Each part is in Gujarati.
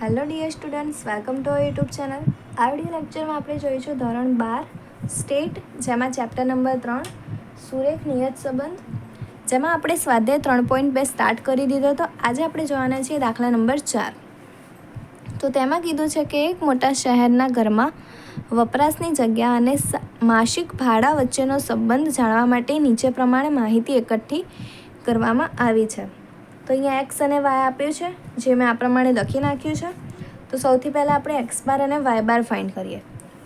Hello dear students welcome to YouTube channel આ વીડિયો લેક્ચરમાં આપણે જોઈશું ધોરણ બાર સ્ટેટ જેમાં ચેપ્ટર નંબર ત્રણ, સુરેખ નિયત સંબંધ. જેમાં આપણે સ્વાધ્યાય ત્રણ પોઈન્ટ બે સ્ટાર્ટ કરી દીધો તો આજે આપણે જોવાના છીએ દાખલા નંબર ચાર. તો તેમાં કીધું છે કે એક મોટા શહેરના ઘરમાં વપરાશની જગ્યા અને માસિક ભાડા વચ્ચેનો સંબંધ જાણવા માટે નીચે પ્રમાણે માહિતી એકઠી કરવામાં આવી છે. તો અહીંયા એક્સ અને વાય આપ્યું છે, જે મેં આ પ્રમાણે લખી નાખ્યું છે. તો સૌથી પહેલાં આપણે એક્સ બાર અને વાય બાર ફાઇન્ડ કરીએ.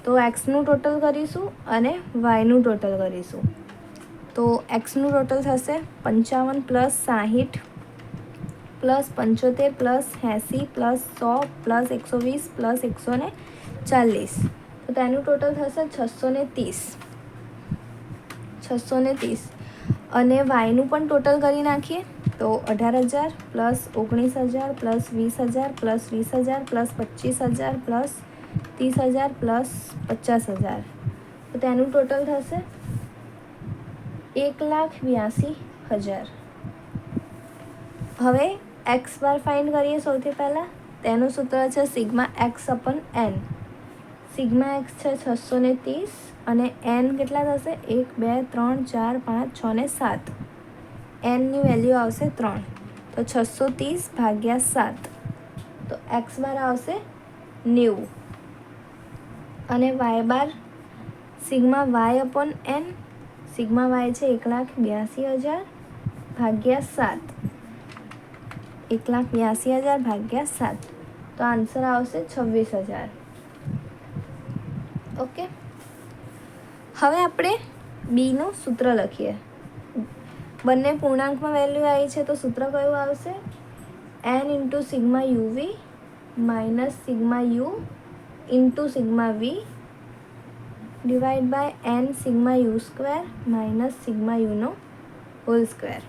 તો એક્સનું ટોટલ કરીશું અને વાયનું ટોટલ કરીશું. તો એક્સનું ટોટલ થશે પંચાવન પ્લસ સાહીઠ પ્લસ પંચોતેર પ્લસ એંસી પ્લસ સો પ્લસ એકસો વીસ પ્લસ એકસો ને ચાલીસ. તો તેનું ટોટલ થશે છસો ને ત્રીસ. છસો ને ત્રીસ. અને વાયનું પણ ટોટલ કરી નાખીએ. તો અઢાર હજાર પ્લસ ઓગણીસ હજાર પ્લસ વીસ હજાર પ્લસ વીસ હજાર પ્લસ પચીસ હજાર પ્લસ ત્રીસ હજાર પ્લસ પચાસ હજાર. તો તેનું ટોટલ થશે એક લાખ બ્યાસી હજાર. હવે એક્સ બાર ફાઇન્ડ કરીએ સૌથી પહેલાં. તેનું સૂત્ર છે sigma X upon N. Sigma X છે છસો ને ત્રીસ અને એન કેટલા થશે? એક, બે, ત્રણ, ચાર, પાંચ, છ ને સાત. એનની વેલ્યુ આવશે ત્રણ. તો છસો ત્રીસ ભાગ્યા સાત. તો એક્સ બાર આવશે નેવું. અને Y bar sigma Y upon N sigma Y છે એક લાખ બ્યાસી હજાર ભાગ્યા સાત. એક લાખ બ્યાસી હજાર ભાગ્યા સાત. તો આન્સર આવશે છવ્વીસ હજાર. ઓકે હવે આપણે બીનું સૂત્ર લખીએ. બંને પૂર્ણાંકમાં વેલ્યુ આવી છે તો સૂત્ર કયું આવશે? N into sigma UV minus sigma U into sigma V divide by N sigma U square minus sigma Uno whole square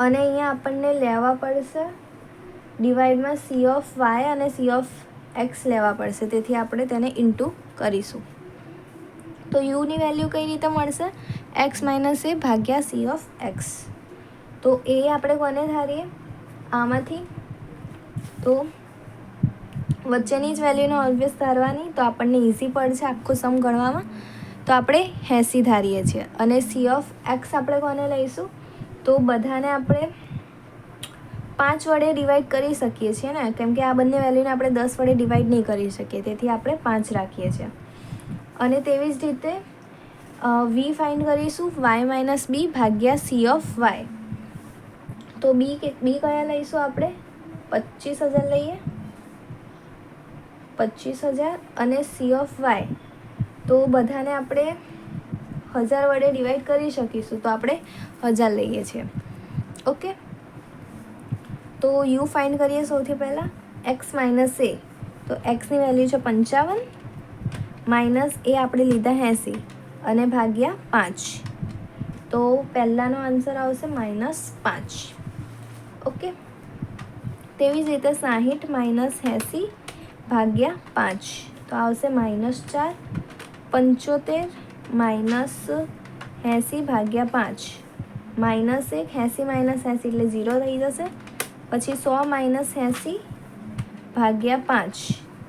અને અહીંયા આપણને લેવા પડશે ડિવાઈડમાં સી ઓફ વાય અને સી ઓફ એક્સ લેવા પડશે. તેથી આપણે તેને ઇન્ટુ કરીશું. તો યુની વેલ્યુ કઈ રીતે મળશે? એક્સ માઇનસ એ ભાગ્યા સી ઓફ એક્સ. તો એ આપણે કોને ધારીએ? આમાંથી. તો વચ્ચેની જ વેલ્યુને ઓલવેઝ ધારવાની, તો આપણને ઇઝી પડશે આખું સમ ગણવામાં. તો આપણે એંસી ધારીએ છીએ. અને સી ઓફ એક્સ આપણે કોને લઈશું? તો બધાને આપણે પાંચ વડે ડિવાઈડ કરી શકીએ છીએ ને? કેમ કે આ બંને વેલ્યુને આપણે દસ વડે ડિવાઈડ નહીં કરી શકીએ. તેથી આપણે પાંચ રાખીએ છીએ. અને તેવી જ રીતે વી ફાઇન્ડ કરીશું વાય માઇનસ બી ભાગ્યા સી ઓફ વાય તો બી કે બી કયા લઈશું આપણે? પચીસ હજાર લઈએ. પચીસ હજાર અને સી ઓફ વાય તો બધાને આપણે હજાર વડે ડિવાઈડ કરી શકીશું, તો આપણે હજાર લઈએ છીએ. ઓકે? તો યુ ફાઇન્ડ કરીએ સૌથી પહેલાં. એક્સ માઇનસ એ તો એક્સની વેલ્યુ છે પંચાવન. માઇનસ એ આપણે લીધા એંસી અને ભાગ્યા પાંચ. તો પહેલાંનો આન્સર આવશે માઇનસ પાંચ. ઓકે? તેવી જ રીતે સાહીઠ માઇનસ એંસી ભાગ્યા પાંચ. તો આવશે માઇનસ ચાર. પંચોતેર માઇનસ એંસી ભાગ્યા પાંચ. માઇનસ એક, એંસી માઇનસ એંસી એટલે ઝીરો થઈ જશે. પછી સો માઇનસ એંસી ભાગ્યા પાંચ.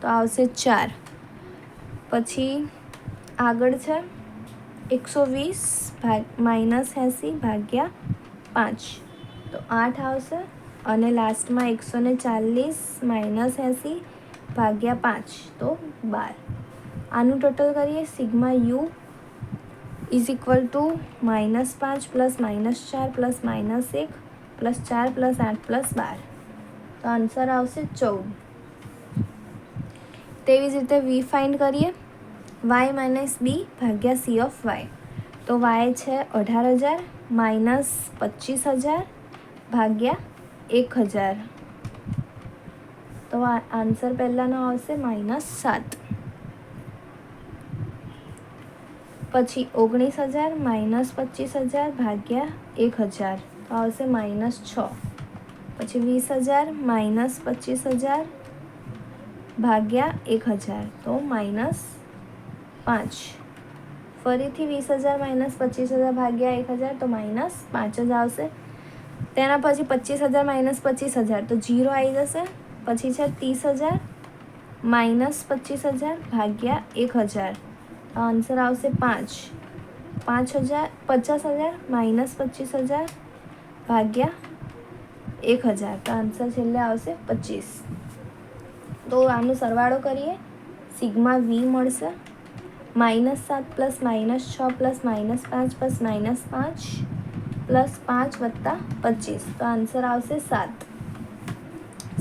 તો આવશે ચાર. પછી આગળ છે એકસો વીસ ભાગ માઇનસ એંસી ભાગ્યા પાંચ. તો આઠ આવશે અને લાસ્ટમાં એકસો ને ચાલીસ માઇનસ એંસી ભાગ્યા પાંચ. તો બાર. આનું ટોટલ કરીએ sigma U is equal to minus પાંચ પ્લસ માઇનસ ચાર પ્લસ માઇનસ એક પ્લસ ચાર પ્લસ આઠ પ્લસ બાર. તો આન્સર આવશે ચૌદ. તેવી જ રીતે વી ફાઇન્ડ કરીએ. વાય માઇનસ બી ભાગ્યા સી ઓફ વાય તો વાય છે અઢાર હજાર માઇનસ પચીસ હજાર ભાગ્યા એક હજાર તો આ આન્સર પહેલાંનો આવશે માઇનસ સાત પછી ઓગણીસ હજાર માઇનસ પચીસ હજાર ભાગ્યા એક હજાર તો આવશે માઇનસ છ પછી વીસ હજાર માઇનસ પચીસ હજાર ભાગ્યા એક હજાર તો માઇનસ પાંચ. ફરીથી વીસ હજાર માઇનસ પચીસ હજાર ભાગ્યા એક હજાર, તો માઇનસ પાંચ જ આવશે. તેના પછી પચીસ હજાર માઇનસ પચીસ હજાર, તો જીરો આવી જશે. પછી છે ત્રીસ હજાર માઇનસ પચીસ હજાર ભાગ્યા એક હજાર. આન્સર આવશે પાંચ. પાંચ હજાર, પચાસ હજાર માઇનસ પચીસ હજાર ભાગ્યા એક હજાર, તો આન્સર છેલ્લે આવશે પચીસ. તો આનો સરવાળો કરીએ. સિગ્મા વી મળશે. માઇનસ સાત પ્લસ માઇનસ છ પ્લસ માઇનસ પાંચ પ્લસ માઇનસ પાંચ પ્લસ પાંચ વત્તા પચીસ તો આન્સર આવશે સાત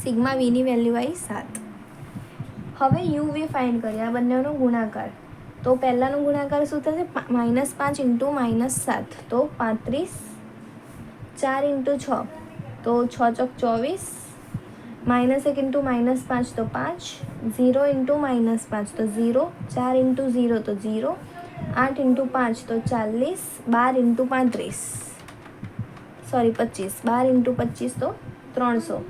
સિગ્મા વીની વેલ્યુ આવી સાત હવે યુ વી ફાઇન્ડ કરીએ આ બંનેનો ગુણાકાર। તો પહેલાંનો ગુણાકાર શું થશે? માઇનસ પાંચ ઇન્ટુ માઇનસ સાત, તો પાંત્રીસ, ચાર ઇન્ટુ છ, તો છ ચોક ચોવીસ માઇનસ એક ઇન્ટુ માઇનસ પાંચ તો પાંચ ઝીરો ઇન્ટુ માઇનસ પાંચ તો ઝીરો ચાર ઇન્ટુ ઝીરો તો ઝીરો આઠ ઇન્ટુ પાંચ તો ચાલીસ બાર ઇન્ટુ પાંત્રીસ સોરી પચીસ બાર ઇન્ટુ પચીસ તો ત્રણસો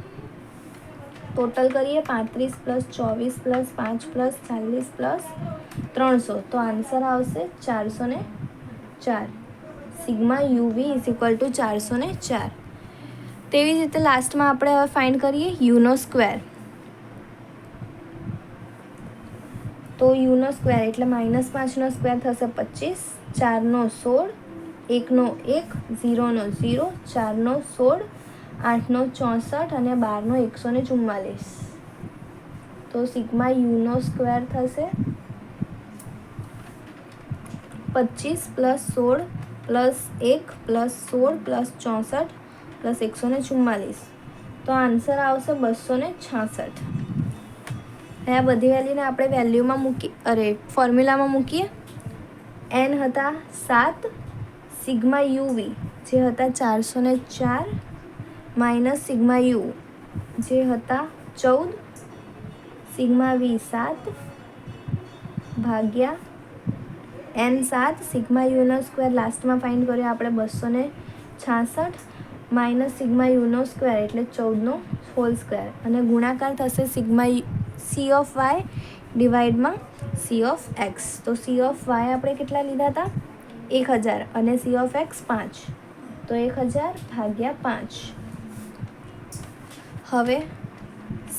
ટોટલ કરીએ પાંત્રીસ પ્લસ ચોવીસ પ્લસ પાંચ પ્લસ ચાલીસ પ્લસ ત્રણસો તો આન્સર આવશે ચારસો ને ચાર sigma UV is equal to ચારસો ને ચાર તેવી જ રીતે લાસ્ટમાં આપણે હવે ફાઇન્ડ કરીએ યુનો સ્ક્વેર તો યુનો સ્ક્વેર એટલે માઇનસ પાંચનો સ્ક્વેર થશે પચીસ, ચારનો સોળ, એકનો એક, ઝીરોનો ઝીરો, ચારનો સોળ, આઠનો ચોસઠ અને બારનો એકસો ને ચુમ્માલીસ. તો સિગ્મા યુનો સ્ક્વેર થશે પચીસ પ્લસ સોળ પ્લસ એક પ્લસ સોળ પ્લસ ચોસઠ પ્લસ એકસો ને ચુમ્માલીસ. તો આન્સર આવશે બસો ને છાસઠ. હવે આ બધી વેલ્યુને આપણે વેલ્યુમાં મૂકી, અરે, ફોર્મ્યુલામાં મૂકીએ. એન હતા સાત, સિગ્મા યુવી જે હતા ચારસો ને ચાર, માઇનસ સિગ્મા યુ, જે હતા ચૌદ, સિગ્મા વી સાત, ભાગ્યા એન સાત, સિગ્મા યુનો સ્ક્વેર. લાસ્ટમાં ફાઇન્ડ કર્યો આપણે બસો ને છાસઠ. માઇનસ સિગ્મા યુનો સ્ક્વેર એટલે ચૌદનો હોલ સ્ક્વેર. અને ગુણાકાર થશે સિગ્મા સી ઓફ વાય ડિવાઈડમાં સી ઓફ એક્સ. તો સી ઓફ વાય આપણે કેટલા લીધા હતા? એક હજાર. અને સી ઓફ એક્સ પાંચ. તો એક હજાર ભાગ્યા પાંચ. હવે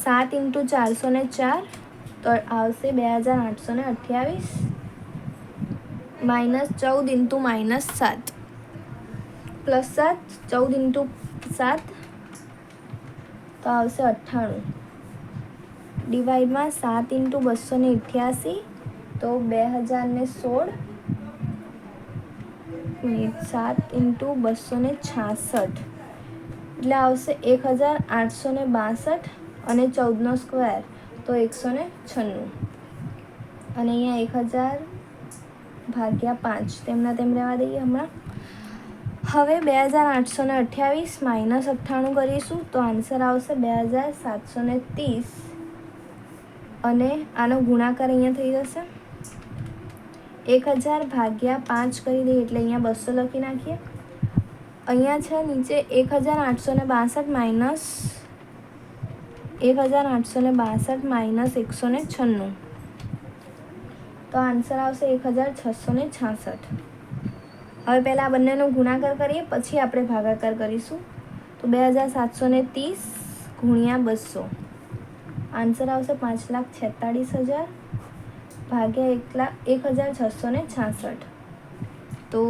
સાત ઇન્ટુ ચારસો ને ચાર, તો આવશે બે હજાર આઠસો ને અઠ્યાવીસ. માઇનસ ચૌદ ઇન્ટુ માઇનસ સાત. પ્લસ સાત, ચૌદ ઇન્ટુ સાત, તો આવશે અઠ્ઠાણું. ડિવાઈડમાં સાત ઇન્ટુ બસો ને અઠ્યાસી, તો બે હજાર ને સોળ સાત ઇન્ટુ બસો ને છાસઠ. એટલે આવશે એક હજાર આઠસો ને બાસઠ અને ચૌદનો સ્ક્વેર, તો એકસો ને છન્નું. અને અહીંયા એક હજાર ભાગ્યા પાંચ તેમના તેમ રહેવા દઈએ હમણાં. હવે બે હજાર આઠસો ને અઠ્યાવીસ માઇનસ અઠ્ઠાણું કરીશું તો આન્સર આવશે બે હજાર સાતસો ને ત્રીસ. અને આનો ગુણાકાર અહીંયા થઈ જશે. એક હજાર ભાગ્યા પાંચ કરી દઈએ એટલે અહીંયા બસો લખી નાખીએ. અહીંયા છે નીચે એક હજાર આઠસો ને બાસઠ માઇનસ એક હજાર આઠસો ને બાસઠ માઇનસ એકસો ને છન્નું. તો આન્સર આવશે એક હજાર છસો ને છાસઠ. હવે પહેલાં આ બંનેનો ગુણાકાર કરીએ, પછી આપણે ભાગાકાર કરીશું. તો બે હજાર સાતસો ને ત્રીસ ગુણ્યા બસો. આન્સર આવશે પાંચ લાખ છેતાળીસ હજાર ભાગ્યા એક લાખ, એક હજાર છસો ને છાસઠ. તો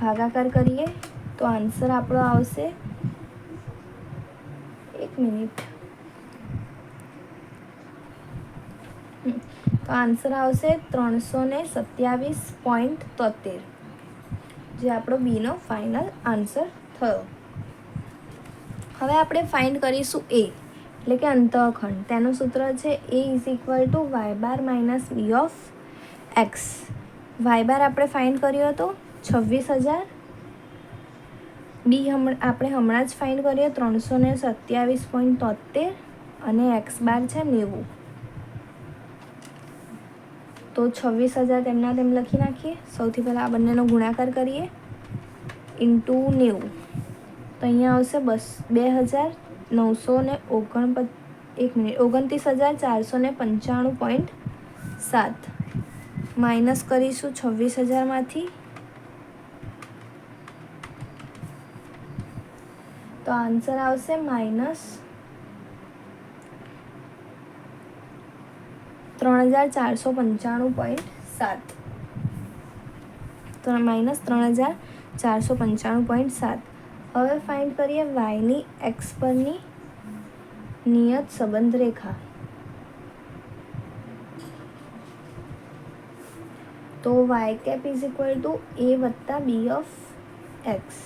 ભાગાકાર કરીએ, તો આન્સર આપણો આવશે એક મિનિટ. તો આન્સર આવશે ત્રણસો ને સત્યાવીસ પોઈન્ટ તોતેર. જે આપણો બીનો ફાઇનલ આન્સર થયો. હવે આપણે ફાઇન્ડ કરીશું એ એટલે કે અંતઃખંડ. તેનું સૂત્ર છે A is equal to Y bar minus B of X Y bar આપણે ફાઇન્ડ કર્યો હતો છવ્વીસ હજાર. બી હમણાં આપણે હમણાં જ ફાઇન્ડ કરીએ ત્રણસો ને સત્યાવીસ પોઈન્ટ તોતેર અને એક્સ બાર છે નેવું. તો છવ્વીસ હજાર તેમના તેમ લખી નાખીએ. સૌથી પહેલાં આ બંનેનો ગુણાકાર કરીએ. ઇન્ટુ નેવું. તો અહીંયા આવશે બસ બે હજાર નવસો ને ઓગણપચ એક મિનિટ, ઓગણત્રીસ હજાર ચારસો ને પંચાણું પોઈન્ટ સાત. માઇનસ કરીશું છવ્વીસ હજારમાંથી. તો આન્સર આવશે માઇનસ ત્રણ હજાર ચારસો પંચાણું પોઈન્ટ સાત. તો માઇનસ ત્રણ હજાર ચારસો પંચાણું પોઈન્ટ સાત. હવે ફાઇન્ડ કરીએ વાયની એક્સ પરની નિયત સંબંધ રેખા. તો Y cap is equal to A વત્તા બી ઓફ એક્સ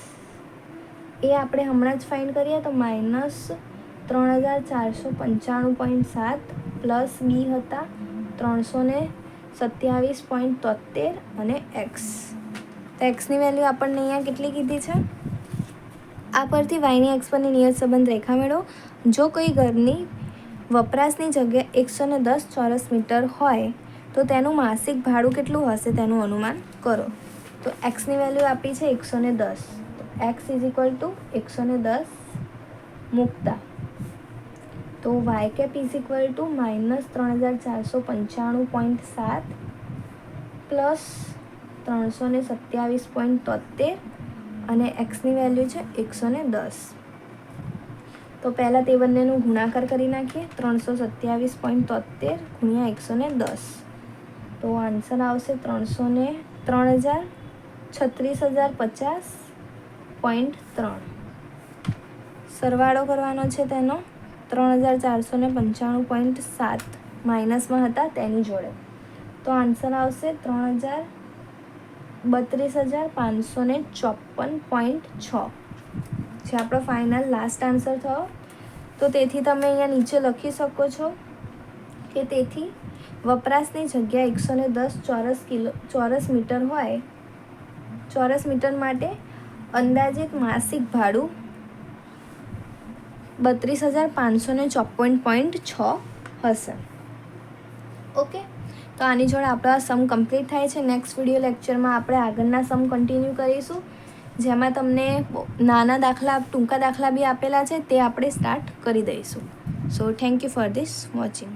એ આપણે હમણાં જ ફાઇન્ડ કરીએ તો માઇનસ ત્રણ હજાર ચારસો પંચાણું પોઈન્ટ સાત પ્લસ બી હતા ત્રણસો ને સત્યાવીસ પોઈન્ટ તોતેર અને એક્સ. તો એક્સની વેલ્યુ આપણને અહીંયા કેટલી કીધી છે? આ પરથી વાયની એક્સ પરની નિયત સંબંધ રેખા મેળવો. જો કોઈ ઘરની વપરાશની જગ્યા એકસો ને દસ ચોરસ મીટર હોય, તો તેનું માસિક ભાડું કેટલું હશે તેનું અનુમાન કરો. તો એક્સની વેલ્યુ આપી છે એકસો ને દસ. એક્સ ઇઝ ઇક્વલ ટુ એકસો ને દસ મૂકતા. તો Y cap is equal to minus ત્રણ હજાર ચારસો પંચાણું પોઈન્ટ સાત પ્લસ ત્રણસો ને સત્યાવીસ પોઈન્ટ તોતેર અને એક્સની વેલ્યુ છે એકસો ને દસ. તો પહેલાં તે બંનેનું ગુણાકાર કરી નાખીએ. ત્રણસો સત્યાવીસ પોઈન્ટ તોતેર ગુણ્યા એકસો ને દસ. તો આન્સર આવશે ત્રણસો ને, ત્રણ હજાર છત્રીસ હજાર પચાસ પોઈન્ટ ત્રણ. સરવાળો કરવાનો છે તેનો. ત્રણ હજાર ચારસો ને પંચાણું પોઈન્ટ સાત. માઇનસમાં હતા તેની જોડે. તો આન્સર આવશે ત્રણ હજાર બત્રીસ હજાર પાંચસો ને ચોપન પોઈન્ટ છ. જે આપણો ફાઇનલ લાસ્ટ આન્સર થયો. તો તેથી તમે અહીંયા નીચે લખી શકો છો કે તેથી વપરાશની જગ્યા એકસો ને દસ ચોરસ કિલો, ચોરસ મીટર હોય. ચોરસ મીટર માટે અંદાજિત માસિક ભાડું બત્રીસ હજાર પાંચસો ને ચોપન પોઈન્ટ છ હશે. ઓકે તો આની જોડે આપણો સમ કમ્પ્લીટ થાય છે. નેક્સ્ટ વીડિયો લેક્ચરમાં આપણે આગળના સમ કન્ટિન્યુ કરીશું. જેમાં તમને નાના દાખલા, ટૂંકા દાખલા બી આપેલા છે. તે આપણે સ્ટાર્ટ કરી દઈશું. So thank you for this watching